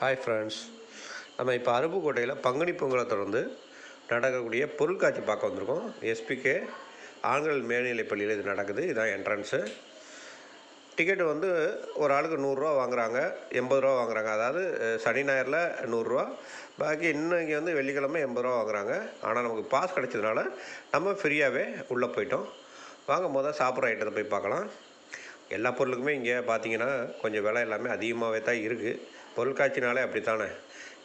Hi friends நம்ம இப்போ அருப்புக்கோட்டையில் பங்குனி பொங்கலை தொடர்ந்து நடக்கக்கூடிய பொருட்காட்சி பார்க்க வந்திருக்கோம். எஸ்பிகே ஆண்கள் மேல்நிலைப் பள்ளியில் இது நடக்குது. இதுதான் என்ட்ரன்ஸு டிக்கெட்டு வந்து ஒரு ஆளுக்கு நூறுரூவா வாங்குறாங்க. எண்பது ரூபா வாங்குறாங்க. அதாவது சனி ஞாயிறில் நூறுரூவா. பாக்கி இன்னைக்கு வந்து வெள்ளிக்கிழமை எண்பது ரூபா வாங்குறாங்க. ஆனால் நமக்கு பாஸ் கிடைச்சதுனால நம்ம ஃப்ரீயாகவே உள்ளே போயிட்டோம். வாங்க முதல் சாப்பிட்ற ஐட்டத்தை போய் பார்க்கலாம். எல்லா பொருளுக்குமே இங்கே பார்த்தீங்கன்னா கொஞ்சம் விலை எல்லாமே அதிகமாகவே தான் இருக்குது பொருட்காட்சினாலே அப்படி தானே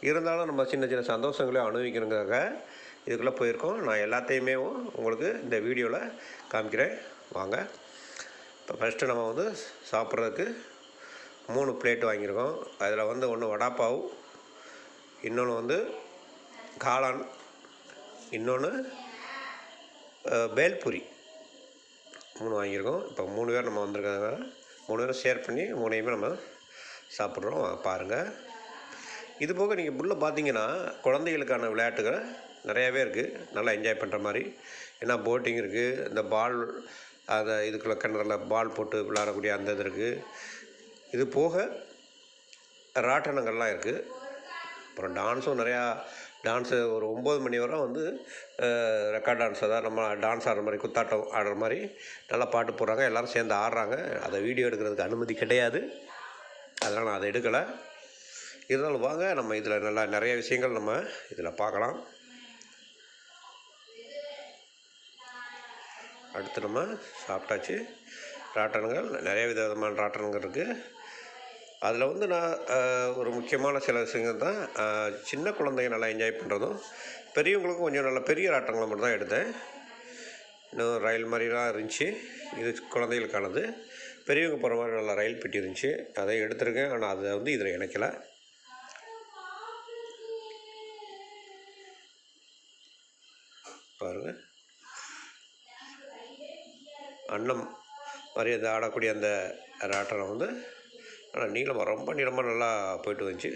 இருந்தாலும் நம்ம சின்ன சின்ன சந்தோஷங்களையும் அனுபவிக்கணுங்கிறதுக்காக இதுக்குள்ளே போயிருக்கோம். நான் எல்லாத்தையுமே உங்களுக்கு இந்த வீடியோவில் காமிக்கிறேன். வாங்க. இப்போ ஃபஸ்ட்டு நம்ம வந்து சாப்பிட்றதுக்கு மூணு பிளேட் வாங்கியிருக்கோம். அதில் வந்து ஒன்று வடாப்பாவு இன்னொன்று வந்து காளான் இன்னொன்று பேல்பூரி மூணு வாங்கியிருக்கோம். இப்போ மூணு பேர் நம்ம வந்திருக்காங்க மூணு பேரும் ஷேர் பண்ணி மூணையுமே நம்ம சாப்பிட்றோம் பாருங்கள் இது போக நீங்கள் உள்ளே பார்த்தீங்கன்னா குழந்தைகளுக்கான விளையாட்டுகள் நிறையாவே இருக்குது நல்லா என்ஜாய் பண்ணுற மாதிரி. ஏன்னா போட்டிங் இருக்குது இந்த பால் அதை இதுக்குள்ள கிணறுல பால் போட்டு விளையாடக்கூடிய அந்த இது இருக்குது இது போக ராட்டனங்கள்லாம் இருக்குது அப்புறம் டான்ஸும் நிறையா டான்ஸு ஒரு ஒம்பது மணி வரை வந்து ரெக்கார்ட் டான்ஸ் அதாவது நம்ம டான்ஸ் ஆடுற மாதிரி குத்தாட்டம் ஆடுற மாதிரி நல்லா பாட்டு போடுறாங்க. எல்லோரும் சேர்ந்து ஆடுறாங்க. அதை வீடியோ எடுக்கிறதுக்கு அனுமதி கிடையாது. அதனால் நான் அதை எடுக்கலை. இருந்தாலும் வாங்க நம்ம இதில் நல்லா நிறைய விஷயங்கள் நம்ம இதில் பார்க்கலாம். அடுத்து நம்ம சாப்பிட்டாச்சு. ராட்டனங்கள் நிறைய வித விதமான ராட்டன்கள் இருக்குது அதில் வந்து நான் ஒரு முக்கியமான சில விஷயங்கள் தான் சின்ன குழந்தைங்க நல்லா என்ஜாய் பண்ணுறதும் பெரியவங்களுக்கும் கொஞ்சம் நல்ல பெரிய ராட்டங்களை மட்டும் தான் எடுத்தேன். இன்னும் ரயில் மாதிரிலாம் இருந்துச்சு. இது குழந்தைகளுக்கானது. பெரியவங்க போகிற மாதிரி நல்ல ரயில் பெட்டி இருந்துச்சு. அதை எடுத்திருக்கேன். ஆனால் அதை வந்து இதில் இணைக்கலை. பாருங்கள் அன்னம் மாதிரி அந்த ஆடக்கூடிய அந்த ராட்டனம் வந்து ஆனால் நீளமாக ரொம்ப நீளமாக நல்லா போயிட்டு வந்துச்சு.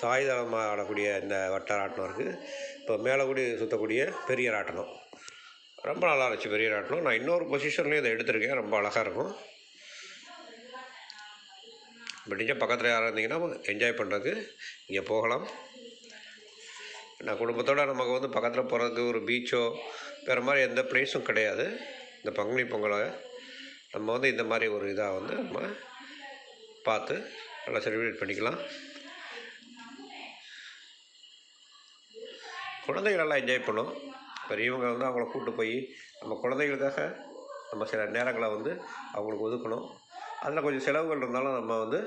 சாயுதளமாக ஆடக்கூடிய இந்த வட்ட ராட்டனம் இருக்குது இப்போ மேலே கூடி சுற்றக்கூடிய பெரிய ராட்டனம். ரொம்ப நல்லா இருந்துச்சு பெரிய ராட்டினம். நான் இன்னொரு பொசிஷன்லேயும் இதை எடுத்திருக்கேன். ரொம்ப அழகாக இருக்கும். முடிஞ்சால் பக்கத்தில் யாராக இருந்தீங்கன்னா என்ஜாய் பண்ணுறதுக்கு இங்கே போகலாம். நான் குடும்பத்தோடு நமக்கு வந்து பக்கத்தில் போகிறதுக்கு ஒரு பீச்சோ வேறு மாதிரி எந்த பிளேஸும் கிடையாது. இந்த பங்குனி பொங்கலை நம்ம வந்து இந்த மாதிரி ஒரு இதாக வந்து நம்ம பார்த்து நல்லா செலிப்ரேட் பண்ணிக்கலாம். குழந்தைகள் நல்லா என்ஜாய் பண்ணும். பெரியவங்க வந்து அவங்கள கூட்டு போய் நம்ம குழந்தைகளுக்காக நம்ம சில நேரங்களை வந்து அவங்களுக்கு ஒதுக்கணும். அதில் கொஞ்சம் செலவுகள் இருந்தாலும் நம்ம வந்து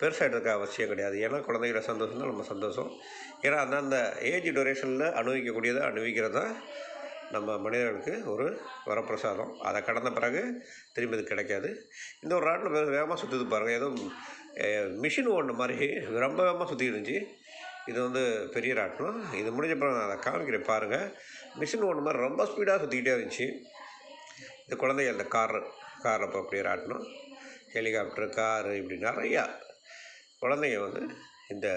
பெருசாக எடுக்க அவசியம் கிடையாது. ஏன்னா குழந்தைகள சந்தோஷம் தான் நம்ம சந்தோஷம். ஏன்னா அந்தந்த ஏஜ் டொரேஷனில் அனுபவிக்கக்கூடியதை அனுபவிக்கிறது தான் நம்ம மனிதர்களுக்கு ஒரு வரப்பிரசாதம். அதை கடந்த பிறகு திரும்பி இது கிடைக்காது. இந்த ஒரு ராட்டில் வேகமாக சுற்றுது பாருங்கள் ஏதோ மிஷின் ஓடின மாதிரி ரொம்ப வேகமாக சுற்றி இருந்துச்சு. இது வந்து பெரிய ராட்டினம் இது முடிஞ்ச பிறகு நான் அதை காமிக்கிறேன் பாருங்கள் மிஷின் ஓடின மாதிரி ரொம்ப ஸ்பீடாக சுற்றிக்கிட்டே இருந்துச்சு. இந்த குழந்தைய அந்த கார் காரில் அப்படியே ராட்டினோம் ஹெலிகாப்டர் காரு இப்படி நிறையா குழந்தைங்க வந்து இந்த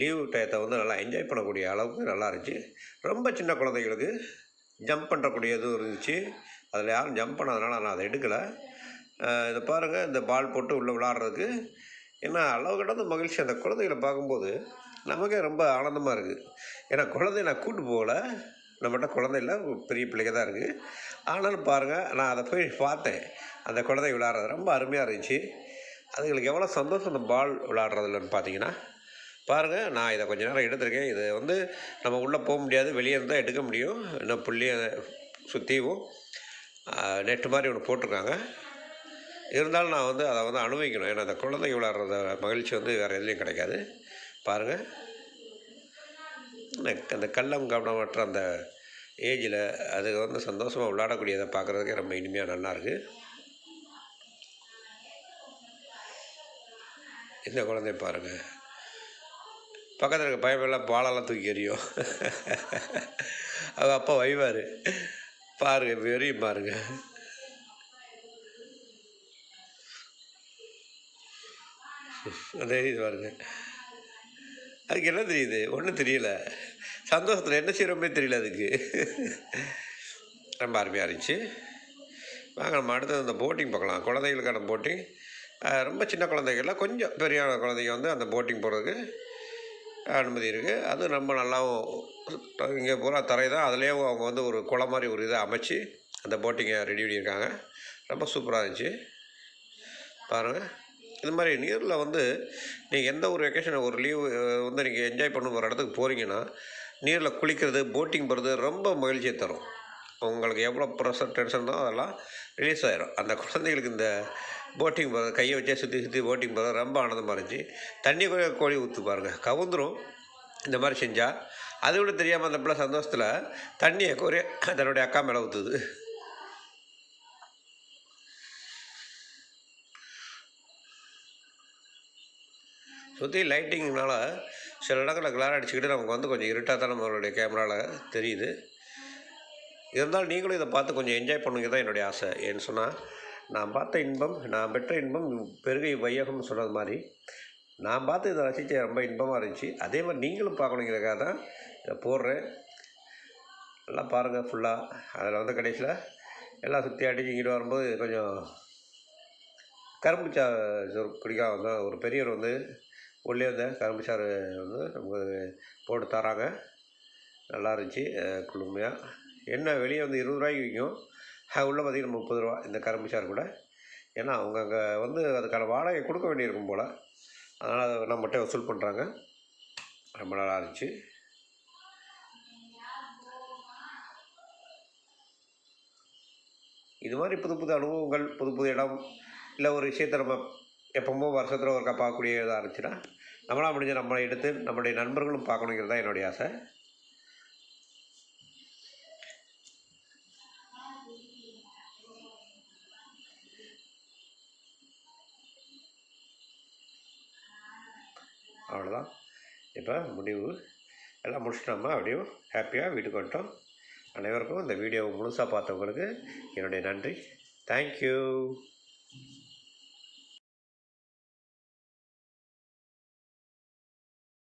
லீவு டயத்தை வந்து நல்லா என்ஜாய் பண்ணக்கூடிய அளவுக்கு நல்லா இருந்துச்சு. ரொம்ப சின்ன குழந்தைங்களுக்கு ஜம்ப் பண்ணுறக்கூடிய இதுவும் இருந்துச்சு. அதில் யாரும் ஜம்ப் பண்ணாதனால நான் அதை எடுக்கலை. இதை பாருங்கள் இந்த பால் போட்டு உள்ளே விளாட்றதுக்கு. ஏன்னா அளவு கடந்த மகிழ்ச்சி அந்த குழந்தைகளை பார்க்கும்போது நமக்கே ரொம்ப ஆனந்தமாக இருக்குது ஏன்னா குழந்தைய நான் கூட்டு போகல. நம்மகிட்ட குழந்தை இல்லை பெரிய பிள்ளைங்க தான் இருக்குது ஆனாலும் பாருங்கள் நான் அதை போய் பார்த்தேன். அந்த குழந்தை விளாட்றது ரொம்ப அருமையாக இருந்துச்சு. அதுங்களுக்கு எவ்வளோ சந்தோஷம் அந்த பால் விளாட்றதுலன்னு பார்த்தீங்கன்னா பாருங்கள் நான் இதை கொஞ்ச நேரம் எடுத்திருக்கேன். இது வந்து நம்ம உள்ளே போக முடியாது வெளியே இருந்தால் எடுக்க முடியும். இன்னும் புள்ளிய சுற்றியும் நெட்டு மாதிரி ஒன்று போட்டிருக்காங்க. இருந்தாலும் நான் வந்து அதை வந்து அனுபவிக்கணும். ஏன்னா அந்த குழந்தை விளாட்றத மகிழ்ச்சி வந்து வேறு எதுலேயும் கிடைக்காது. பாருங்கள் எனக்கு அந்த கள்ளம் கவனமற்ற அந்த ஏஜில் அது வந்து சந்தோஷமாக விளையாடக்கூடியதை பார்க்குறதுக்கே ரொம்ப இனிமையாக நல்லா இருக்குது இந்த குழந்தைய பாருங்கள் பக்கத்தில் இருக்க பயமெல்லாம் பாலெல்லாம் தூக்கி எறியும். அவள் அப்பா வைவார். பாருங்க வெறியும் பாருங்க. அதே இது பாருங்கள் அதுக்கு என்ன தெரியுது? ஒன்றும் தெரியல. சந்தோஷத்தில் என்ன செய்கிறோமே தெரியல அதுக்கு. ரொம்ப அருமையாக இருந்துச்சு. வாங்க நம்ம அடுத்தது அந்த போட்டிங் பார்க்கலாம். குழந்தைகளுக்கான போட்டிங் ரொம்ப சின்ன குழந்தைகள்லாம் கொஞ்சம் பெரிய குழந்தைங்க வந்து அந்த போட்டிங் போகிறதுக்கு அனுமதி இருக்குது அது ரொம்ப நல்லாவும் இங்கே பூரா தரை தான். அதுலேயும் அவங்க வந்து ஒரு குளம் மாதிரி ஒரு இதை அமைச்சு அந்த போட்டிங்கை ரெடி பண்ணியிருக்காங்க. ரொம்ப சூப்பராக இருந்துச்சு. பாருங்கள் இது மாதிரி நீரில் வந்து நீங்கள் எந்த ஒரு வெக்கேஷன் ஒரு லீவு வந்து நீங்கள் என்ஜாய் பண்ண ஒரு இடத்துக்கு போகிறீங்கன்னா நீரில் குளிக்கிறது போட்டிங் போகிறது ரொம்ப மகிழ்ச்சியை தரும். உங்களுக்கு எவ்வளோ ப்ரெஷர் டென்ஷன் தான் அதெல்லாம் ரிலீஸ் ஆகிடும் அந்த குழந்தைகளுக்கு இந்த போட்டிங் போகிறது கையை வச்சே சுற்றி சுற்றி போட்டிங் போகிறது ரொம்ப ஆனந்தமாக இருந்துச்சு. தண்ணி கூட கோழி ஊற்று பாருங்கள் கவுந்துரும். இந்த மாதிரி செஞ்சால் அது கூட தெரியாமல் அந்த பிள்ளை சந்தோஷத்தில் தண்ணியை கோரி தன்னுடைய அக்கா மேலே ஊற்றுது சுற்றி லைட்டிங்னால சில இடங்களில் கிளார் அடிச்சுக்கிட்டு நமக்கு வந்து கொஞ்சம் இருட்டாக தான் நம்மளுடைய கேமராவில் தெரியுது. இருந்தாலும் நீங்களும் இதை பார்த்து கொஞ்சம் என்ஜாய் பண்ணுங்க தான் என்னுடைய ஆசை. ஏன்னு சொன்னால் நான் பார்த்த இன்பம் நான் பெற்ற இன்பம் பெருகை வையகம்னு சொன்னது மாதிரி. நான் பார்த்து இதை ரசித்த ரொம்ப இன்பமாக இருந்துச்சு. அதே மாதிரி நீங்களும் பார்க்கணுங்கிறதுக்காக தான் இதை போடுறேன். நல்லா பாருங்கள் ஃபுல்லாக அதில் வந்து கடைசியில் எல்லாம் சுற்றி அடிச்சு இங்கிட்டு வரும்போது கொஞ்சம் கரும்பு சா சோறு குடிக்காம ஒரு பெரியவர் வந்து உள்ளே வந்த கரும்பு சாறு வந்து நமக்கு போட்டு தராங்க. நல்லா இருந்துச்சு குளுமையாக என்ன வெளியே வந்து இருபது ரூபாய்க்கு விற்கும் உள்ளே பார்த்திங்கன்னா முப்பது ரூபா இந்த கரும்பு சாறு கூட. ஏன்னா அவங்க அங்கே வந்து அதுக்கான வாடகை கொடுக்க வேண்டியிருக்கும் போல். அதனால் அதை நம்மகிட்ட வசூல் பண்ணுறாங்க ரொம்ப நல்லா இருந்துச்சு. இது மாதிரி புது புது அனுபவங்கள் புது புது இடம் இல்லை ஒரு விஷயத்தை நம்ம எப்பவும் வருஷத்தில் ஒருக்கா பார்க்கக்கூடியதாக இருந்துச்சுன்னா நம்மளாக முடிஞ்ச நம்மளை எடுத்து நம்மளுடைய நண்பர்களும் பார்க்கணுங்கிறது தான் என்னுடைய ஆசை. அவ்வளோதான் இப்போ முடிவு. எல்லாம் முடிச்சுட்டு நம்ம அப்படியே ஹாப்பியாக வீட்டுக்கு வந்துட்டோம். அனைவருக்கும் இந்த வீடியோவை முழுசாக பார்த்தவங்களுக்கு என்னுடைய நன்றி. தேங்க்யூ